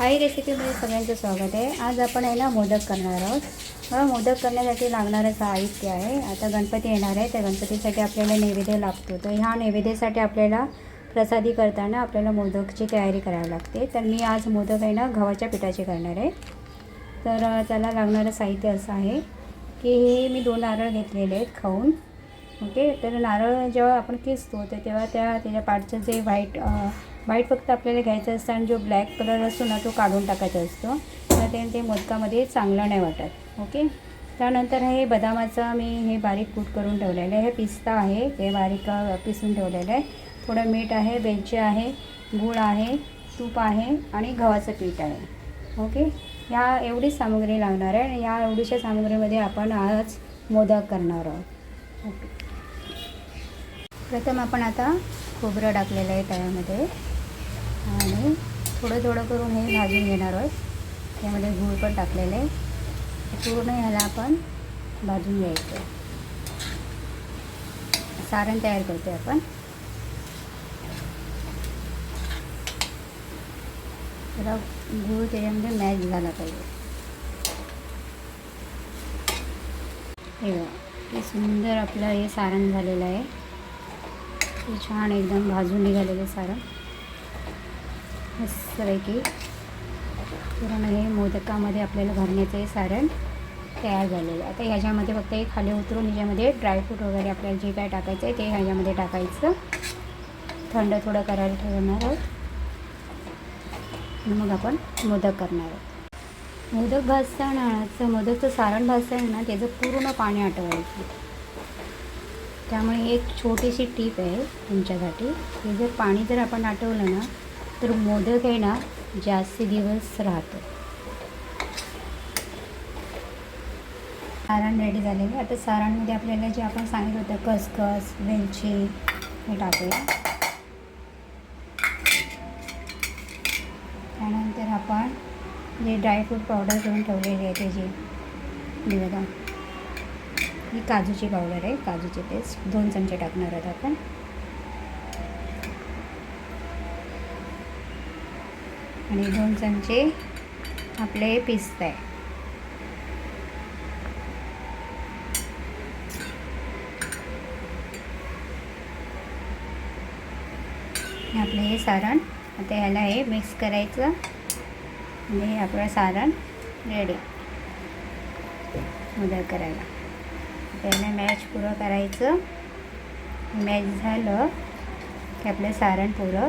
आई रेसिपीमध्ये सगळ्यांचं स्वागत आहे. आज आपण आहे ना मोदक करणार आहोत. मला मोदक करण्यासाठी लागणारं साहित्य आहे. आता गणपती येणार आहे. त्या गणपतीसाठी आपल्याला नैवेद्य लागतो. तर ह्या नैवेद्यासाठी आपल्याला प्रसादी करताना आपल्याला मोदकची तयारी करावी लागते. तर मी आज मोदक आहे ना गव्हाच्या पिठाचे करणार आहे. तर त्याला लागणारं साहित्य असं आहे की हे मी दोन नारळ घेतलेले आहेत खाऊन. ओके? तर नारळ जेव्हा आपण किसतो तर तेव्हा त्या त्याच्या पाठचं जे व्हाईट व्हाईट फक्त आपल्याला घ्यायचं असतं आणि जो ब्लॅक कलर असतो ना तो काढून टाकायचा असतो. तर ते मोदकामध्ये चांगलं नाही वाटत. ओके? त्यानंतर हे बदामाचं मी हे बारीक कूट करून ठेवलेलं आहे. हे पिस्ता आहे. हे बारीक पिसून ठेवलेलं आहे. थोडं मीठ आहे वेलची आहे गूळ आहे तूप आहे आणि गव्हाचं पीठ आहे. ओके? ह्या एवढीच सामग्री लागणार आहे आणि या एवढीशा सामग्रीमध्ये आपण आज मोदक करणार आहोत. ओके. प्रथम आपण आता खोबरं टाकलेलं आहे त्यामध्ये. आणि थोडं थोडं करून हे भाजून घेणार आहोत. त्यामध्ये गूळ पण टाकलेलं आहे. पूर्ण ह्याला आपण भाजून घ्यायचं सारण तयार करतो आपण. त्याला गूळ त्याच्यामध्ये मॅच झाला पाहिजे. हे हे सुंदर आपलं हे सारण झालेलं आहे. ते छान एकदम भाजून निघालेलं सारण. मस्तपैकी पूर्ण हे मोदकामध्ये आपल्याला भरण्याचं हे सारण तयार झालेलं आहे. आता ह्याच्यामध्ये फक्त हे खाली उतरून ह्याच्यामध्ये ड्रायफ्रूट वगैरे आपल्याला जे काय टाकायचं आहे ते ह्याच्यामध्ये टाकायचं. थंड थोडं करायला ठेवणार आहोत. मग आपण मोदक करणार आहोत. मोदक भाजताना मोदकचं सारण भाजताना ना त्याचं पूर्ण पाणी आटवायचं. त्यामुळे एक छोटीशी टीप आहे तुमच्यासाठी. हे जर पाणी जर आपण आटवलं ना तर मोदक आहे ना जास्ती दिवस राहतो. सारण रेडी झालेलं आहे. आता सारणमध्ये आपल्याला जे आपण सांगितलं होतं खसखस वेलची हे टाकूया. त्यानंतर आपण जे ड्रायफ्रूट पावडर करून ठेवलेली आहे त्याची हे बघा ही काजूची पावडर आहे. काजूची पेस्ट दोन चमचे टाकणार आहोत आपण. आणि दोन चमचे आपले पिस्त आहे. आपलं हे सारण आता ह्याला हे मिक्स करायचं. आणि हे आपलं सारण रेडी उद्या करायला. त्याला मॅच पुरं करायचं. मॅच झालं की आपलं सारण पुरं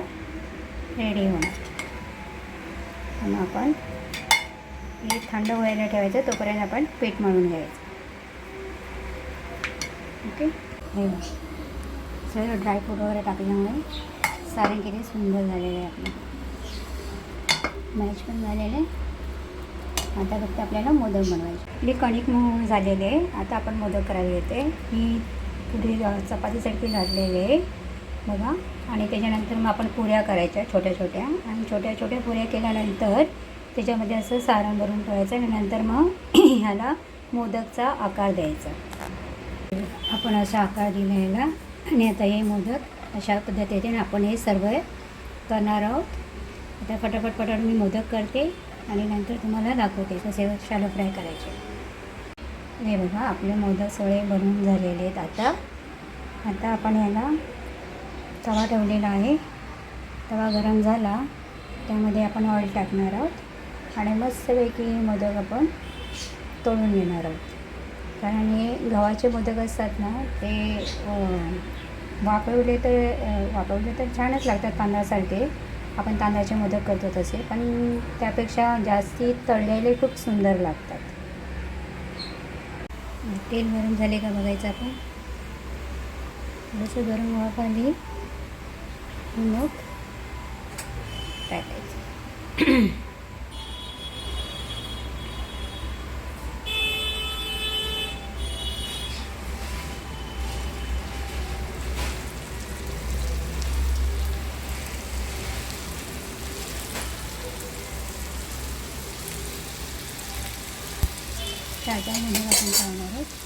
रेडी होणार. आणि आपण हे थंड व्हायला ठेवायचं तोपर्यंत आपण पीठ मळून घ्यायचं. ओके? हे बघ. सगळं ड्रायफ्रूट वगैरे टाकल्यामुळे सारण किती सुंदर झालेलं आहे आपलं. मॅच पण झालेलं आहे. आता फक्त आपल्याला मोदक बनवायचे. आपली कणिक मऊ झालेली आहे. आता आपण मोदक करायला येते. ही पुढे चपातीसाठी चपातीसारखी आहे. बघा. आणि त्याच्यानंतर मग आपण पुऱ्या करायच्या छोट्या छोट्या. आणि छोट्या छोट्या पुऱ्या केल्यानंतर त्याच्यामध्ये असं सारण भरून ठेवायचं आणि नंतर मग ह्याला मोदकचा आकार द्यायचा. आपण असा आकार दिला ह्याला. आणि आता हे मोदक अशा पद्धतीने आपण हे सर्व करणार आहोत. आता फटाफट फटाफट मी मोदक करते आणि नंतर तुम्हाला दाखवते कसे शालो फ्राय करायचे. हे बघा आपले मोदक सगळे बनवून झालेले आहेत आता. आता आपण ह्याला तवा ठेवलेला आहे. तवा गरम झाला. त्यामध्ये आपण ऑइल टाकणार आहोत. आणि मस्तपैकी मोदक आपण तळून घेणार आहोत. कारण हे गव्हाचे मोदक असतात ना ते अं, तर अं, तर छानच लागतात तांदळासारखे. आपण तांदळाचे मोदक करतो तसे पण त्यापेक्षा जास्ती तळलेले खूप सुंदर लागतात. तेल गरम झाले का बघायचं आपण? थोडंसं गरम व्हावं पाहिजे मग टाकायचं त्याच्यामध्ये आपण ठेवणार आहोत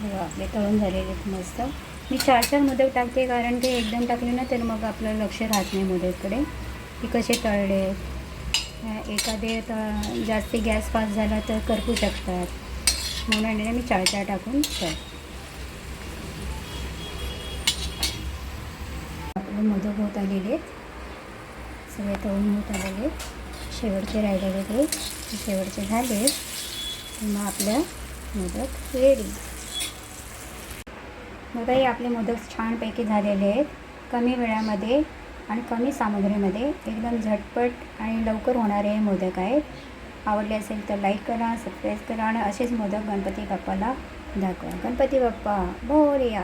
बघा आपले तळून झालेले आहेत मस्त. मी चार चार मोदक टाकते कारण ते एकदम टाकले ना तर मग आपलं लक्ष राहत नाही मोदककडे की कसे तळले. आहेत. एखादे तळ जास्ती गॅस पास झाला तर करपू शकतात. म्हणून मी चार चार टाकून तळ आपले मोदक होत आलेले आहेत. सगळे तळून होत आलेले आहेत. शेवटचे राहिलेले ते ते शेवटचे झाले मग आपल्या मोदक रेडी बघा आपले मोदक छानपैकी झालेले आहेत. कमी वेळामध्ये आणि कमी सामग्रीमध्ये एकदम झटपट आणि लवकर होणारे हे मोदक आहेत. आवडले असेल तर लाईक करा सबस्क्राईब करा आणि असेच मोदक गणपती बाप्पाला दाखवा. गणपती बाप्पा मोरया!